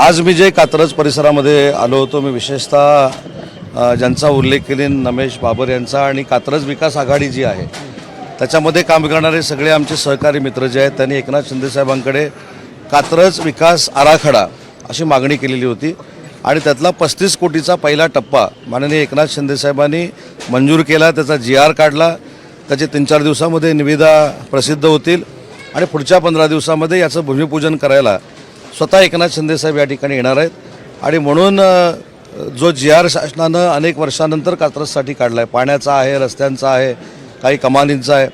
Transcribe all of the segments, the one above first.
आज मी जे कात्रज परिसरामध्ये आलो होतो मी विशेषतः ज्यांचा उल्लेख केले नमेश बाबर यांचा आणि कात्रज विकास आघाडी जी आहे त्याच्यामध्ये काम करणारे सगळे आमचे सहकारी मित्र जे आहेत त्यांनी एकनाथ शिंदेसाहेबांकडे कात्रज विकास आराखडा अशी मागणी केलेली होती आणि त्यातला पस्तीस कोटीचा पहिला टप्पा माननीय एकनाथ शिंदेसाहेबांनी मंजूर केला त्याचा जी आर काढला त्याचे तीन चार दिवसामध्ये निविदा प्रसिद्ध होतील आणि पुढच्या पंधरा दिवसामध्ये याचं भूमिपूजन करायला स्वतः एकनाथ शिंदेसाहेब या ठिकाणी येणार आहेत. आणि म्हणून जो जी आर शासनानं अनेक वर्षानंतर कात्रजसाठी काढला आहे पाण्याचा आहे रस्त्यांचा आहे काही कमानींचा आहे.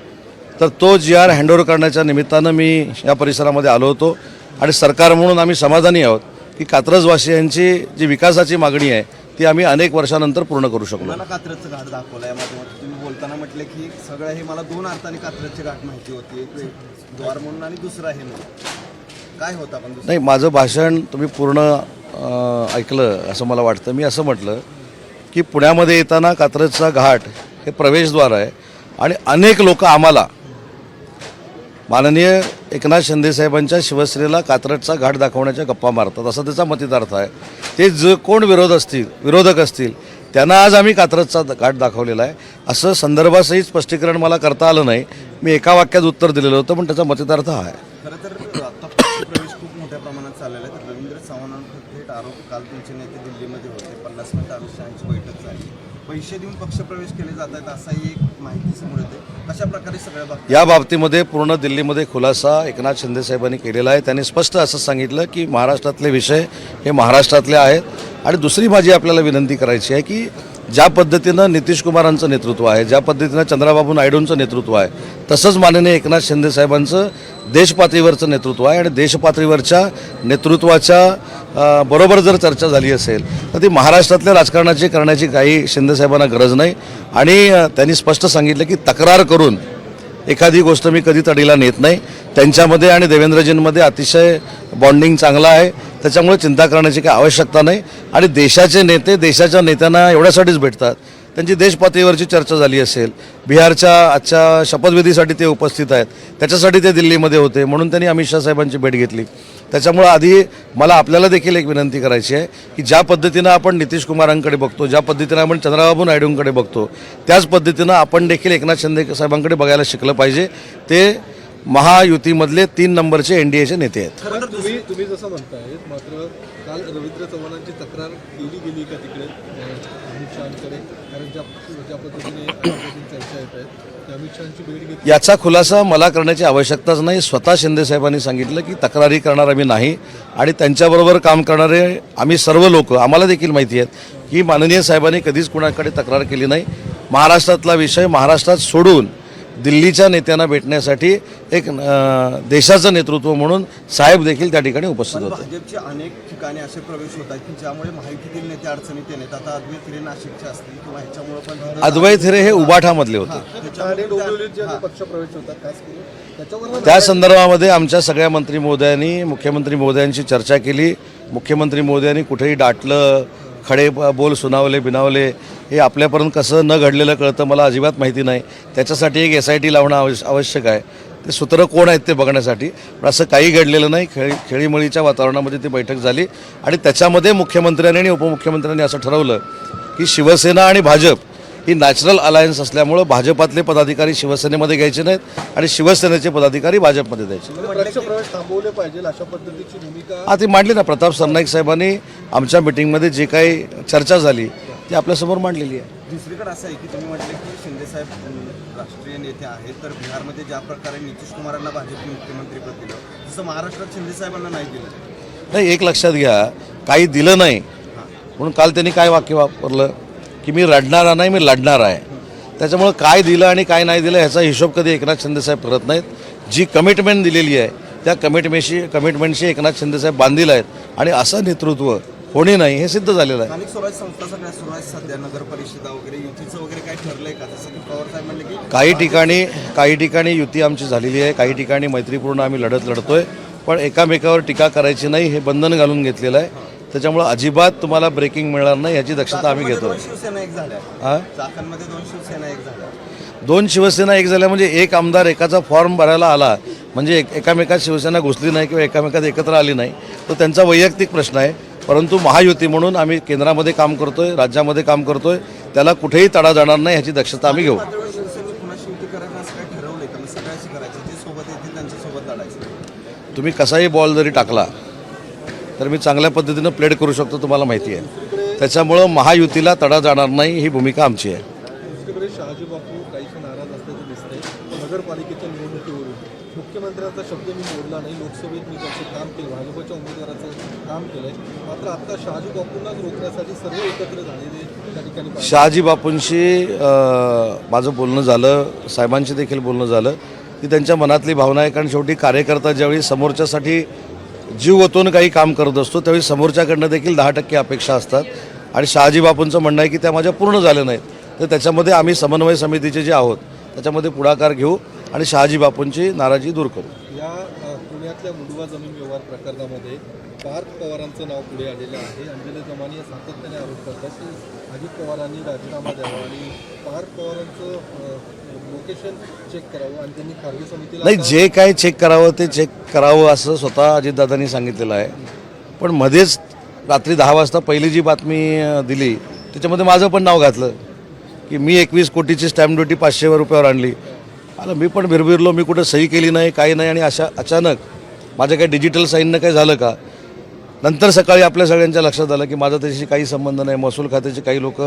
तर तो जी आर हँडओव्हर करण्याच्या निमित्तानं मी या परिसरामध्ये आलो होतो. आणि सरकार म्हणून आम्ही समाधानी आहोत की कात्रजवासियांची जी विकासाची मागणी आहे ती आम्ही अनेक वर्षानंतर पूर्ण करू शकलो. मला कात्रजचं घाट दाखवलं या माध्यमातून तुम्ही बोलताना म्हटलं की सगळं हे मला दोन अर्थाने कात्रजचे घाट माहिती होती. एक द्वार म्हणून आणि दुसरं हे म्हणून. काय होतं पण नाही माझं भाषण तुम्ही पूर्ण ऐकलं असं मला वाटतं. मी असं म्हटलं की पुण्यामध्ये येताना कात्रजचा घाट हे प्रवेशद्वार आहे आणि अनेक लोक आम्हाला माननीय एकनाथ शिंदेसाहेबांच्या शिवसेनेला कात्रजचा घाट दाखवण्याच्या गप्पा मारतात. असा त्याचा मतितार्थ आहे. ते ज कोण विरोध असतील विरोधक असतील त्यांना आज आम्ही कात्रजचा घाट दाखवलेला आहे. असं संदर्भासहित स्पष्टीकरण मला करता आलं नाही. मी एका वाक्यात उत्तर दिलेलं होतं पण त्याचा मतितार्थ हा आहे खरं तर आता प्रवेश खूप मोठ्या प्रमाणात चाललेला आहे तर रवींद्र चव्हाणांवर थेट आरोप काल तुमचे नेते दिल्लीमध्ये होते पन्नास मिनिट अमित शहाची बैठक झाली पैसे देऊन पक्षप्रवेश केले जात आहेत असाही एक माहिती समोर येते. कशा प्रकारे सगळ्या बाबतीत? या बाबतीमध्ये पूर्ण दिल्लीमध्ये खुलासा एकनाथ शिंदेसाहेबांनी केलेला आहे. त्यांनी स्पष्ट असं सांगितलं की महाराष्ट्रातले विषय हे महाराष्ट्रातले आहेत. आणि दुसरी माझी आपल्याला विनंती करायची आहे की ज्या पद्धतीनं नितीश कुमारांचं नेतृत्व आहे ज्या पद्धतीनं चंद्राबाबू नायडूंचं नेतृत्व आहे तसंच माननीय एकनाथ शिंदेसाहेबांचं देशपातळीवरचं नेतृत्व आहे आणि देशपातळीवरच्या नेतृत्वाच्या बरोबर जर चर्चा झाली असेल तर ती महाराष्ट्रातल्या राजकारणाची करण्याची काही शिंदेसाहेबांना गरज नाही. आणि त्यांनी स्पष्ट सांगितलं की तक्रार करून एखादी गोष्ट मी कधी तडीला नेत नाही. त्यांच्यामध्ये आणि देवेंद्रजींमध्ये अतिशय बॉन्डिंग चांगलं आहे. त्याच्यामुळे चिंता करण्याची काही आवश्यकता नाही. आणि देशाचे नेते देशाच्या नेत्यांना एवढ्यासाठीच भेटतात. त्यांची देशपातळीवरची चर्चा झाली असेल. बिहारच्या आजच्या शपथविधीसाठी ते उपस्थित आहेत. त्याच्यासाठी ते दिल्लीमध्ये होते. म्हणून त्यांनी अमित शाह साहेबांची भेट घेतली. त्याच्यामुळं आधी मला आपल्याला देखील एक विनंती करायची आहे की ज्या पद्धतीनं आपण नितीश कुमारांकडे बघतो ज्या पद्धतीनं आपण चंद्रबाबू नायडूंकडे बघतो त्याच पद्धतीनं आपण देखील एकनाथ शिंदे साहेबांकडे बघायला शिकलं पाहिजे. ते महायुतीमधले तीन नंबरचे एन डी एचे नेते आहेत तुम्ही तुम्ही जसं म्हणताय मात्र काल रवींद्र चव्हाणांची तक्रार केली गेली का तिकडे? अमित शहाकडे. कारण ज्या ज्या पद्धतीने चर्चा येत आहेत की अमित शहाची भेट घेतली. याचा खुलासा मला करण्याची आवश्यकताच नाही. स्वतः शिंदे साहेबांनी सांगितलं की तक्रारी करणार आम्ही नाही आणि त्यांच्याबरोबर काम करणारे आम्ही सर्व लोक आम्हाला देखील माहिती आहेत की माननीय साहेबांनी कधीच कुणाकडे तक्रार केली नाही. महाराष्ट्रातला विषय महाराष्ट्रात सोडून दिल्लीच्या नेत्यांना भेटण्यासाठी एक देशाचं नेतृत्व म्हणून साहेब देखील त्या ठिकाणी उपस्थित होते. भाजपचे अनेक ठिकाणी असे प्रवेश होत आहेत की ज्यामुळे माहितीतील नेते अडचणीत येत आता अद्वैत हिरे नाशिकचे असतील किंवा ह्याच्यामुळे पण अद्वैत हिरे हे उबाठामधले होते. होतात त्या संदर्भामध्ये आमच्या सगळ्या मंत्री महोदयांनी मुख्यमंत्री महोदयांशी चर्चा केली. मुख्यमंत्री महोदयांनी कुठेही डाटलं खडे ब- बोल सुनावले बिनावले हे आपल्यापर्यंत कसं न घडलेलं कळतं मला अजिबात माहिती नाही. त्याच्यासाठी एक एस आय टी लावणं आवश्य आवश्यक आहे. ते सूत्र कोण आहेत ते बघण्यासाठी. पण असं काही घडलेलं नाही. खेळी खेळीमळीच्या वातावरणामध्ये ती बैठक झाली. आणि त्याच्यामध्ये मुख्यमंत्र्यांनी आणि उपमुख्यमंत्र्यांनी असं ठरवलं की शिवसेना आणि भाजप ही नॅचरल अलायन्स असल्यामुळं भाजपातले पदाधिकारी शिवसेनेमध्ये घ्यायचे नाहीत आणि शिवसेनेचे पदाधिकारी भाजपमध्ये द्यायचे पक्षप्रवेश थांबवले पाहिजे अशा पद्धतीची भूमिका हा ती मांडली ना. प्रताप सरनाईक साहेबांनी आमच्या मिटिंगमध्ये जे काही चर्चा झाली ती आपल्यासमोर मांडलेली आहे. दुसरीकडे असं आहे की तुम्ही म्हटले की शिंदेसाहेब राष्ट्रीय नेते आहेत तर बिहारमध्ये ज्या प्रकारे नितीश कुमारांना भाजपने मुख्यमंत्रीपद दिलं तसं महाराष्ट्रात शिंदेसाहेबांना नाही दिलं. नाही एक लक्षात घ्या काही दिलं नाही. म्हणून काल त्यांनी काय वाक्य वापरलं? की मी रडणारा नाही मी लढणार आहे. त्याच्यामुळं काय दिलं आणि काय नाही दिलं ह्याचा हिशोब कधी एकनाथ शिंदेसाहेब करत नाहीत. जी कमिटमेंट दिलेली आहे त्या कमिटमेंटशी कमिटमेंटशी एकनाथ शिंदेसाहेब बांधील आहेत आणि असं नेतृत्व होणे नाही हे सिद्ध झालेलं आहे. स्थानिक स्वराज्य संस्था सगळ्या सुरू आहेत सध्या नगर परिषदा वगैरे युतीचं वगैरे काय ठरलंय का? जसं की पवार साहेब म्हणले की काही ठिकाणी काही ठिकाणी युती आमची झालेली आहे काही ठिकाणी मैत्रीपूर्ण आम्ही लढत लढतोय पण एकामेकावर टीका करायची नाही हे बंधन घालून घेतलेलं आहे. त्याच्यामुळं अजिबात तुम्हाला ब्रेकिंग मिळणार नाही याची दक्षता आम्ही घेतो दोन शिवसेना एक झाल्या. हा? म्हणजे एक आमदार एकाचा फॉर्म भरायला आला म्हणजे एक एकामेकात शिवसेना घुसली नाही किंवा एकामेकात एकत्र आली नाही तो त्यांचा वैयक्तिक प्रश्न आहे. परंतु महायुती म्हणून आम्ही केंद्रामध्ये काम करतोय राज्यामध्ये काम करतोय त्याला कुठेही तडा जाणार नाही ह्याची दक्षता आम्ही घेऊ. तुम्ही कसाही बॉल जरी टाकला तर मी चांगल्या पद्धतीनं प्लेड करू शकतो तुम्हाला माहिती आहे. त्याच्यामुळं महायुतीला तडा जाणार नाही ही भूमिका आमची आहे. शहाजी बापू काहीसे नाराज असल्याचं दिसतंय. नगरपालिकेच्या निवडणुकीवरून मुख्यमंत्र्यांचा शब्द मी मोडला नाही लोकसभेत मी त्याचं काम केलं भाजपच्या उमेदवाराचं काम केलंय. मात्र आता शहाजी बापूंनाच रोखण्यासाठी सर्व एकत्र झालेले त्या ठिकाणी पाहिजे. शहाजी बापूंशी माझं बोलणं झालं साहेबांशी देखील बोलणं झालं ती त्यांच्या मनातली भावना आहे. कारण शेवटी कार्यकर्ता ज्यावेळी समोरच्यासाठी जीव ओतून काही काम करत असतो त्यावेळी समोरच्याकडनं देखील दहा टक्के अपेक्षा असतात. आणि शहाजी बापूंचं म्हणणं आहे की त्या माझ्या पूर्ण झाल्या नाहीत. तर त्याच्यामध्ये आम्ही समन्वय समितीचे जे आहोत त्याच्यामध्ये पुढाकार घेऊ आणि शहाजी बापूंची नाराजी दूर करू. या पुण्यातल्या मुंडवा जमीन व्यवहार प्रकरणामध्ये पार्थ पवारांचं नाव पुढे आलेलं आहे. अंजली जमानी सातत्याने आरोप करतात की अजित पवारांनी राजीनामा द्यावा आणि पार्थ पवारांचं लोकेशन चेक करावं आणि त्यांनी खारगे समितीला नाही जे काय चेक करावं ते चेक करावं असं स्वतः अजितदादांनी सांगितलेलं आहे. पण मध्येच रात्री दहा वाजता पहिली जी बातमी दिली त्याच्यामध्ये माझं पण नाव घातलं की मी एकवीस कोटीची स्टॅम्प ड्युटी पाचशे रुपयावर आणली. आलं मी पण भिरभिरलो मी कुठं सही केली नाही काही नाही आणि अशा अचानक माझं काही डिजिटल साईननं काही झालं का? नंतर सकाळी आपल्या सगळ्यांच्या लक्षात आलं की माझा त्याच्याशी काही संबंध नाही. महसूल खात्याचे काही लोक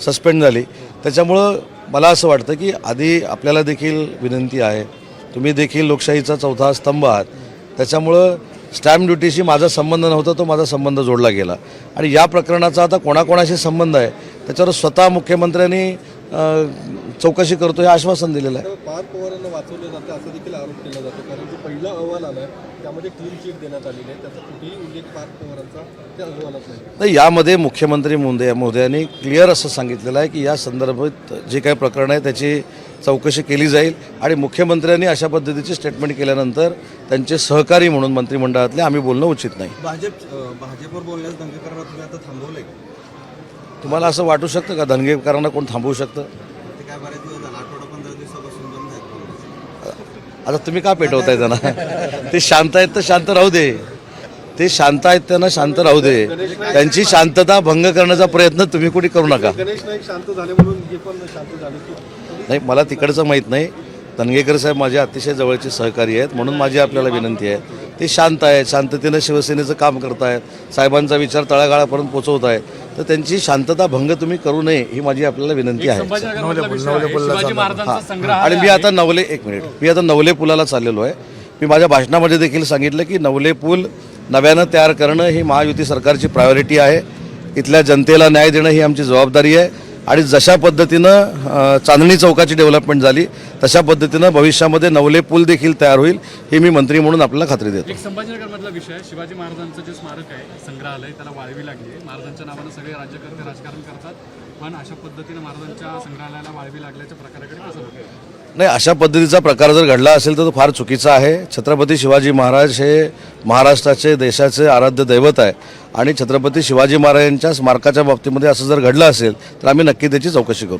सस्पेंड झाली. त्याच्यामुळं मला असं वाटतं की आधी आपल्याला देखील विनंती आहे. तुम्ही देखील लोकशाहीचा चौथा स्तंभ आहात. त्याच्यामुळं स्टॅम्प ड्युटीशी माझा संबंध नव्हता तो माझा संबंध जोडला गेला. आणि या प्रकरणाचा आता कोणाकोणाशी संबंध आहे त्याच्यावर स्वतः मुख्यमंत्र्यांनी चौकशी करतो हे आश्वासन दिलेलं आहे. त्यामध्ये क्लीन चिट देण्यात आलेली आहे. त्याचा कुठेही उल्लेख पार्थ पवारांचा त्या अहवालात नाही. नाही यामध्ये मुख्यमंत्री महोदय महोदयांनी क्लिअर असं सांगितलेलं आहे की या संदर्भात जे काही प्रकरण आहे त्याची चौकशी केली जाईल आणि मुख्यमंत्र्यांनी अशा पद्धतीची स्टेटमेंट केल्यानंतर त्यांचे सहकारी म्हणून मंत्रिमंडळातले आम्ही बोलणं उचित नाही. भाजप भाजपवर बोलण्यास दंगेकरांना तुम्ही आता थांबवलंय तुम्हाला असं वाटू शकतं का? धनगेकरांना कोण थांबवू शकतं? ते काय दिवस झाला आठवडा पंधरा दिवसापासून बंद आहेत बोलणं. आता तुम्ही का पेटवताय त्यांना? ते शांत आहेत तर शांत राहू दे. ते शांत आहेत त्यांना शांत राहू दे. त्यांची शांतता भंग करण्याचा प्रयत्न तुम्ही कुठे करू नका. गणेश नाईक शांत झाले म्हणून हे पण शांत झाले की नाही मला तिकडचं माहीत नाही. धनगेकर साहेब माझे अतिशय जवळचे सहकारी आहेत म्हणून माझी आपल्याला विनंती आहे. ते शांत आहेत शांततेनं शिवसेनेचं काम करतायत साहेबांचा विचार तळागाळापर्यंत पोहोचवत आहेत तर त्यांची शांतता भंग तुम्ही करू नये ही माझी आपल्याला विनंती आहे. आहे. आणि मी आता नवले एक मिनिट. मी आता नवले पुलाला चाललेलो आहे. मी माझ्या भाषणामध्ये देखील सांगितलं की नवले पूल नव्यानं तयार करणं ही महायुती सरकारची प्रायोरिटी आहे. इथल्या जनतेला न्याय देणं ही आमची जबाबदारी आहे. आणि जशा पद्धतीनं चांदणी चौकाची डेव्हलपमेंट झाली तशा पद्धतीनं भविष्यामध्ये नवले पूल देखील तयार होईल ही मी मंत्री म्हणून आपल्याला खात्री देतो. संभाजीनगरमधला विषय शिवाजी महाराजांचं जे स्मारक आहे संग्रहालय त्याला वाळवी लागली आहे. महाराजांच्या नावानं सगळे राज्यकर्ते राजकारण करतात पण अशा पद्धतीनं महाराजांच्या संग्रहालयाला वाळवी लागल्याच्या प्रकाराकडे कसं बघताय? नाही अशा पद्धतीचा प्रकार जर घडला असेल तर तो फार चुकीचा आहे. छत्रपती शिवाजी महाराज हे महाराष्ट्राचे देशाचे आराध्य दैवत आहे. आणि छत्रपती शिवाजी महाराजांच्या स्मारकाच्या बाबतीमध्ये असं जर घडलं असेल तर आम्ही नक्की त्याची चौकशी करू.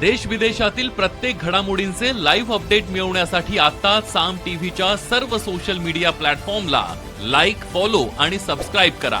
देश विदेशातील प्रत्येक घडामोडींचे लाईव्ह अपडेट मिळवण्यासाठी आता साम टीव्हीच्या सर्व सोशल मीडिया प्लॅटफॉर्मला लाईक फॉलो आणि सबस्क्राईब करा.